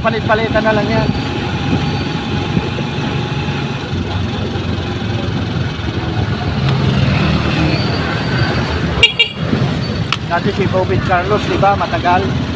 papalit-palitan na lang yan. Dati si Bobit Carlos, di ba? Matagal.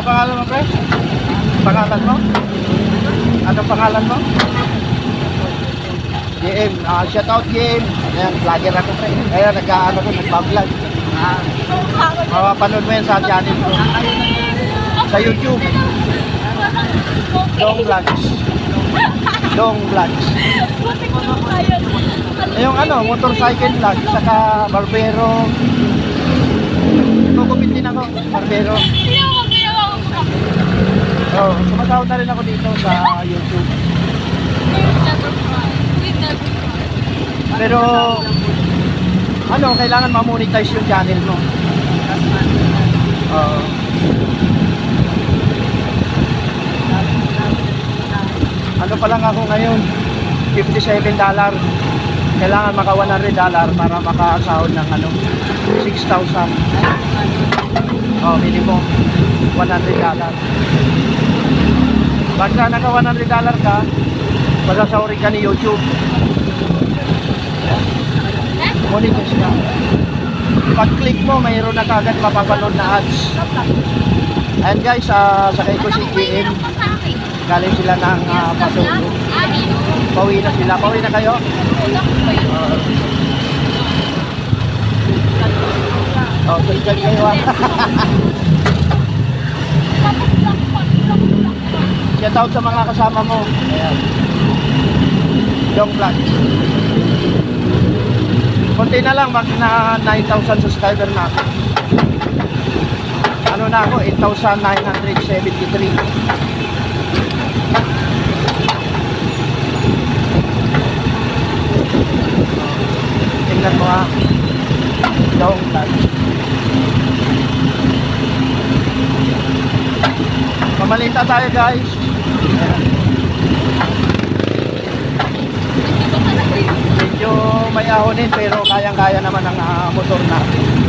Ano pangalan mo, pre? Pangalan mo? Ano pangalan mo? JM. Ah, shout out JM. Ayan, vlogger ako, pre. Ayan, nag-ano ko, nag-vlog. Ah, mapapanood mo yan sa channel ko. Sa YouTube. Dong Vlogs. Dong Vlogs. Eh, yung ano, motorcycle vlog, saka barbero. Kukupit din ako, barbero. Oh, sumasahod na rin ako dito sa YouTube. Pero ano, kailangan ma-monetize yung channel mo. Oo. ano pa lang ako ngayon? 57 dollar. Kailangan maka 100 dollar para makasahod ng ano 6,000. Oh, minimum 100 dollar. Pagka naka 100 dollar ka, masasahurin ka ni YouTube. Monetize ka. Pag-click mo, mayroon na kagad mapapanood na ads. And guys, ah, sakay ko si GM. Galing sila ng uh, Pasulo. Pauwi na sila. Pauwi na kayo? Oh, social kayo ah. Shout out sa mga kasama mo. Ayan. Yung vlog. Kunti na lang, mag na 9,000 subscriber na ako. Ano na ako, 8,973. Tingnan mo ha. Yung vlog. Pamalita tayo guys. Medyo may ahonin pero kayang-kaya naman ang ah, motor natin.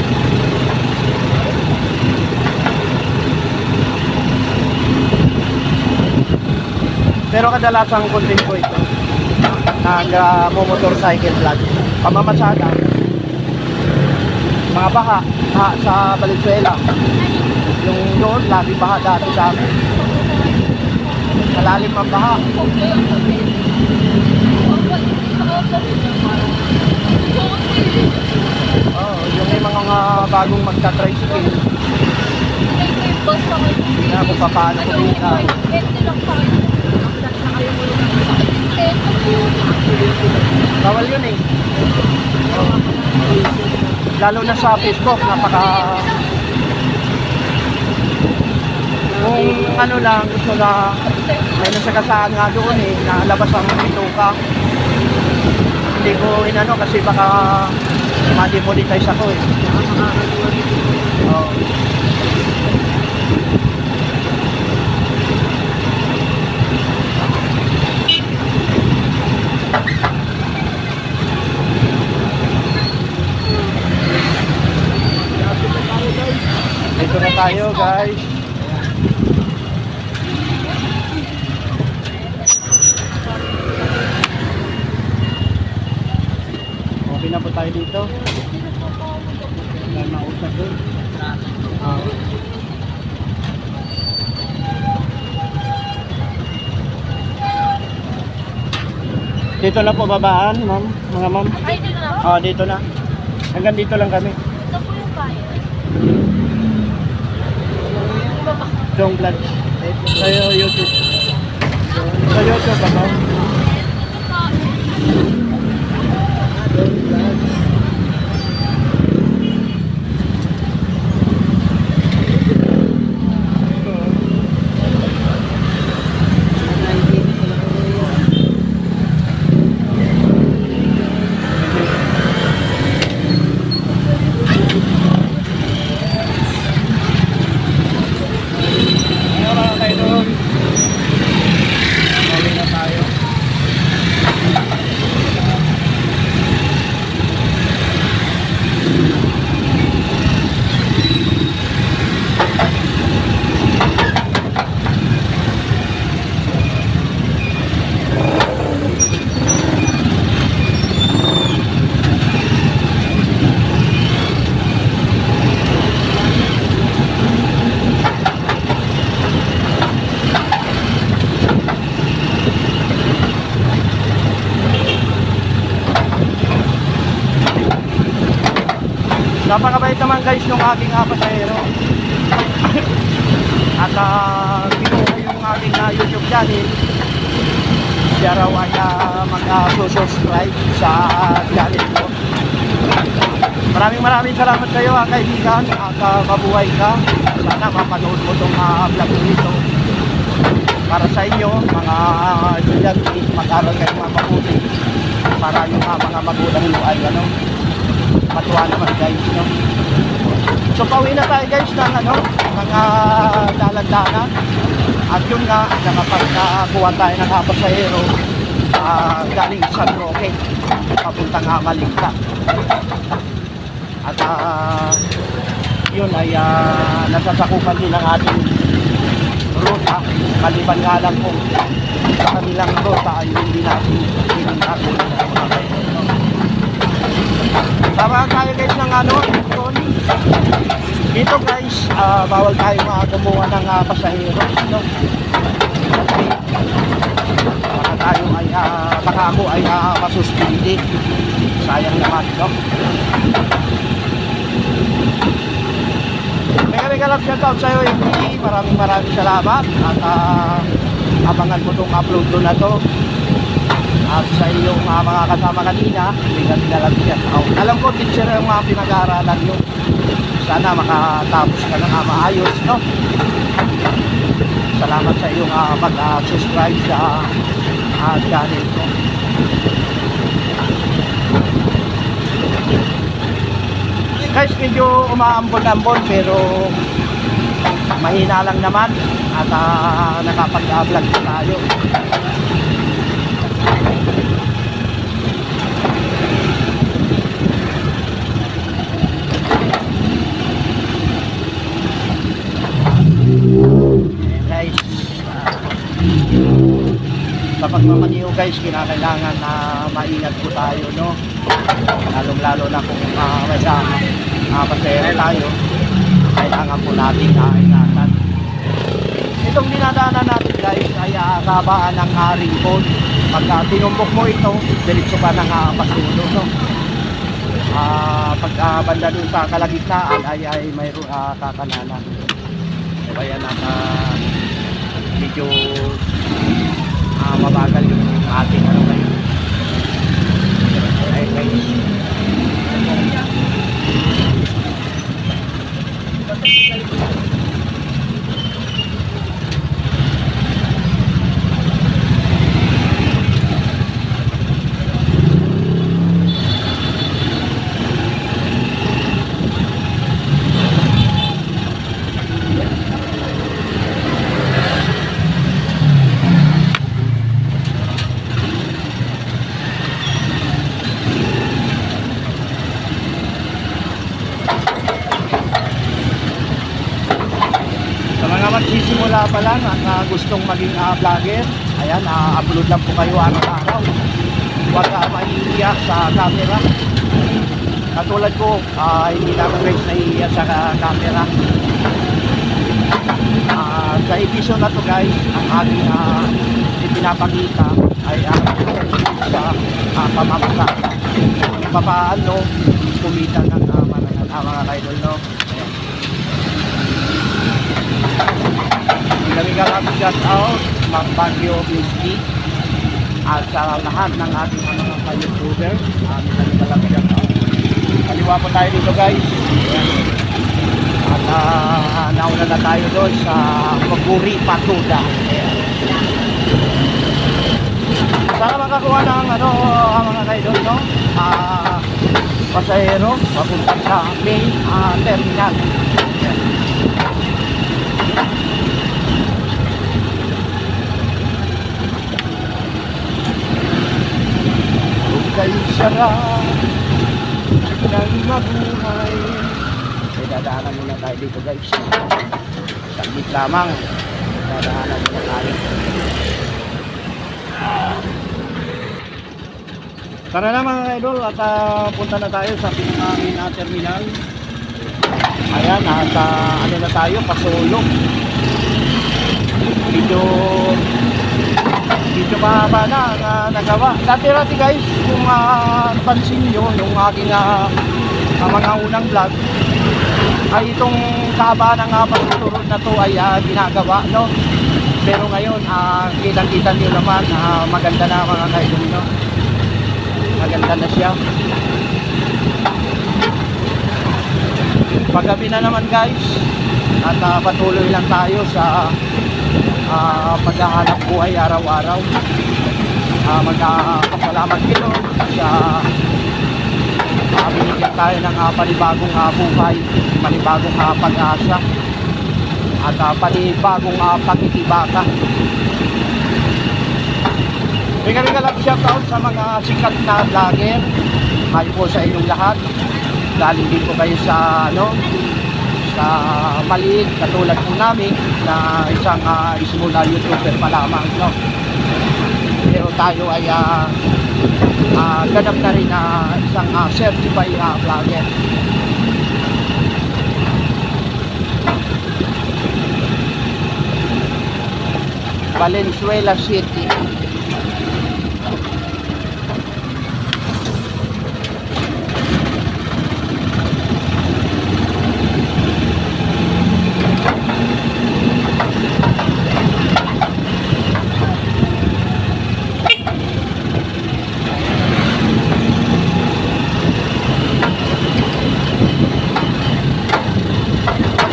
Pero kadalasan content ko ito. Nag uh, vlog. Pamamasada. Mga baha, baha sa Valenzuela. Yung doon, lagi baha dati sa amin. Malalim ang baha. Oh, yung may mga nga bagong magta-tricycle. Kaya kung paano ko dito. Bawal yun eh. Oh. Lalo na sa Facebook, napaka... Kung ano lang, gusto na may nasagasaan nga doon eh, nalabas ang bituka. Hindi ko inano kasi baka ma-demonetize ako eh. Oh. Dito na tayo guys. Na po tayo dito. Wala na usap doon. Ah. Dito na po babaan, ma'am, mga ma'am. Ay, dito na. Ah, dito na. Hanggang dito lang kami. Ito po yung bayan. Dong Vlog. Sa YouTube. Sa YouTube, ano? Dong Vlog. Ito. Napakabait naman guys ng aking uh, pasahero. At uh, kinuha yung aking uh, YouTube channel. Siya raw ay uh, mag-subscribe sa channel ko. Maraming maraming salamat sa iyo, ah, kaibigan. At uh, mabuhay ka. Sana mapanood mo itong uh, vlog nito. Para sa inyo, mga uh, estudyante, mag-aral kayo mga mabuti. Para yung uh, mga magulang mo ay ano, matuwa naman guys. No? So pauwi na tayo guys ng ano, mga dalan-dalan. At yun nga, nakapagkakuha tayo ng kapasahero uh, galing San Roque, papuntang uh, Maligta. At ah, yun ay uh, nasasakupan din ng ating ruta. Maliban nga lang kung sa kanilang ruta ay hindi natin pinintapin. Tama tayo guys ng ano, Tony. Dito guys, ah, bawal tayo mga ng uh, pasahero. No? Baka tayo ay, ah, baka ako ay uh, masuspindi. Sayang naman, no? Mega love shout out sa'yo, MD. Maraming maraming salamat. At ah, abangan mo itong upload ko na to. At sa iyong mga, mga kasama kanina, love shout out. Alam ko, teacher yung mga pinag-aaralan nyo. Sana makatapos ka ng uh, maayos, no? Salamat sa iyong uh, mag-subscribe sa uh, channel ko. Guys, medyo umaambon-ambon pero mahina lang naman at uh, nakapag-vlog pa tayo. Sa pagmamaniho guys, kinakailangan na maingat po tayo, no? lalong lalo na kung uh, may uh, pasero tayo kailangan po natin uh, ingatan itong dinadaanan natin guys ay uh, kabaan ng uh, ringkod pag uh, tinumbok mo ito diretso ka ng uh, pasulo no? uh, pag uh, banda dun sa kalagitnaan ay ay mayroon uh, kakananan. So kaya naka medyo uh, mabagal yung ating ano ngayon. Ay guys Sa mga magsisimula pa lang at ah, gustong maging ah, vlogger, ayan, upload lang po kayo araw-araw. Huwag uh, mahihiya sa camera. Katulad ko, ah, hindi na ako guys nahihiya sa ah, camera. Ah, sa episode na to guys, ang ating uh, ipinapakita ay ang sa uh, pamamasada. Kung paano kumita ng uh, uh, mga kaidol, no? Karami shout out, Ma'am Baguio Whiskey at sa lahat ng ating mga ka-youtuber. Um, kami karami shout out. Kaliwa po tayo dito guys. At uh, nauna na tayo doon sa Paguri Patuda. Sana makakuha ng ano, mga kaidol, no? Ah, pasahero, papunta sa main ah, terminal. Kayo sarap ng mabuhay. Okay, dadaanan muna tayo dito guys. Saglit lamang. Dadaanan muna tayo. Tara na mga idol at ah, punta na tayo sa pinakamin na terminal. Ayan, at ah, ano na tayo, pasulok. Medyo medyo mahaba na ang ah, nagawa. Dati-dati guys, kung uh, pansin nyo, yung aking uh, mga unang vlog ay itong kahaba ng uh, pagtuturod na to ay ah, ginagawa no? Pero ngayon ah, kitang-kita niyo naman ah, maganda na mga kaidol no? Maganda na siya. Paggabi na naman guys at ah, patuloy lang tayo sa ah, paghahanap buhay araw-araw. Uh, magpapasalamat kayo. Sa uh, binigyan tayo ng uh, panibagong uh, buhay panibagong uh, pag-asa at uh, panibagong uh, pagkikibaka Bigyan nga lang shoutout sa mga sikat na vlogger. Hi po sa inyong lahat. Galing din po kayo sa ano sa maliit katulad po namin na isang uh, small uh, YouTuber pa lamang no? pero tayo ay uh, uh, ganap na rin na isang uh, certified uh, vlogger Valenzuela City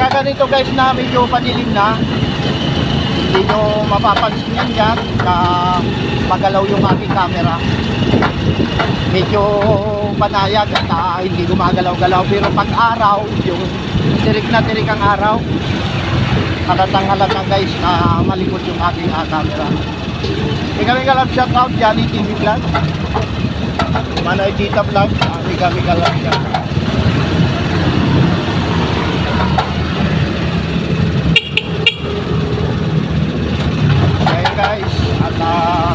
Pagka ganito guys na medyo padilim na. Hindi nyo mapapansin yan dyan na magalaw yung aking camera. Medyo panayag at ah, hindi gumagalaw-galaw pero pag araw yung tirik na tirik ang araw. Halatang halata guys na malikot yung aking ah, camera. Mega mega love shout out Johnny TV Vlog. Manay Tita Vlog ah, Mega mega love shout out Ngayon guys, at uh,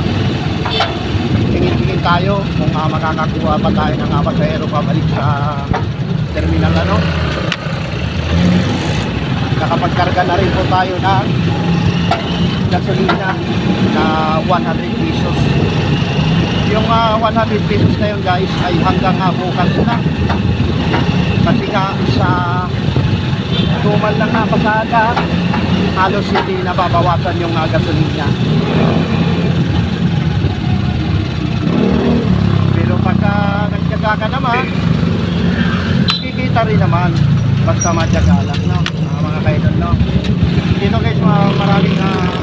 tingin-tingin tayo kung uh, makakakuha pa tayo ng uh, pasahero pabalik sa terminal ano. Nakapagkarga na rin po tayo ng gasolina na 100 pesos. Yung uh, 100 pesos na yun guys ay hanggang uh, bukas na. Kasi nga sa tumal lang na pasada, halos hindi nababawasan yung uh, gasolina. Pero pagka nagtyaga ka naman, kikita rin naman. Basta matyaga lang, no? Uh, mga kaidol, no? Dito guys, mga maraming uh,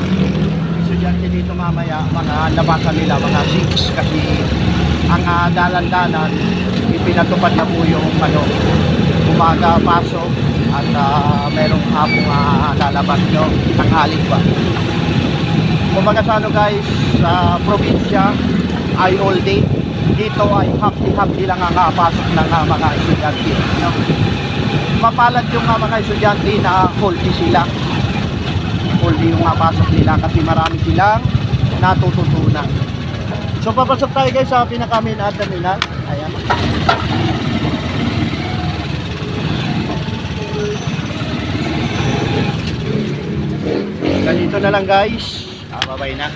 estudyante dito mamaya, mga labasan nila, mga 6 kasi ang uh, dalan-dalan, ipinatupad na po yung ano, umaga pasok at uh, merong hapong uh, lalabas nyo ang halik ba kumbaga sa ano guys sa probinsya ay all day dito ay hapdi-hapdi lang ang uh, pasok ng uh, mga estudyante no? mapalad yung uh, mga estudyante na day sila day yung uh, pasok nila kasi marami silang natututunan so papasok tayo guys sa pinakamin at terminal ayan Ganito na lang guys. Ah, bye na.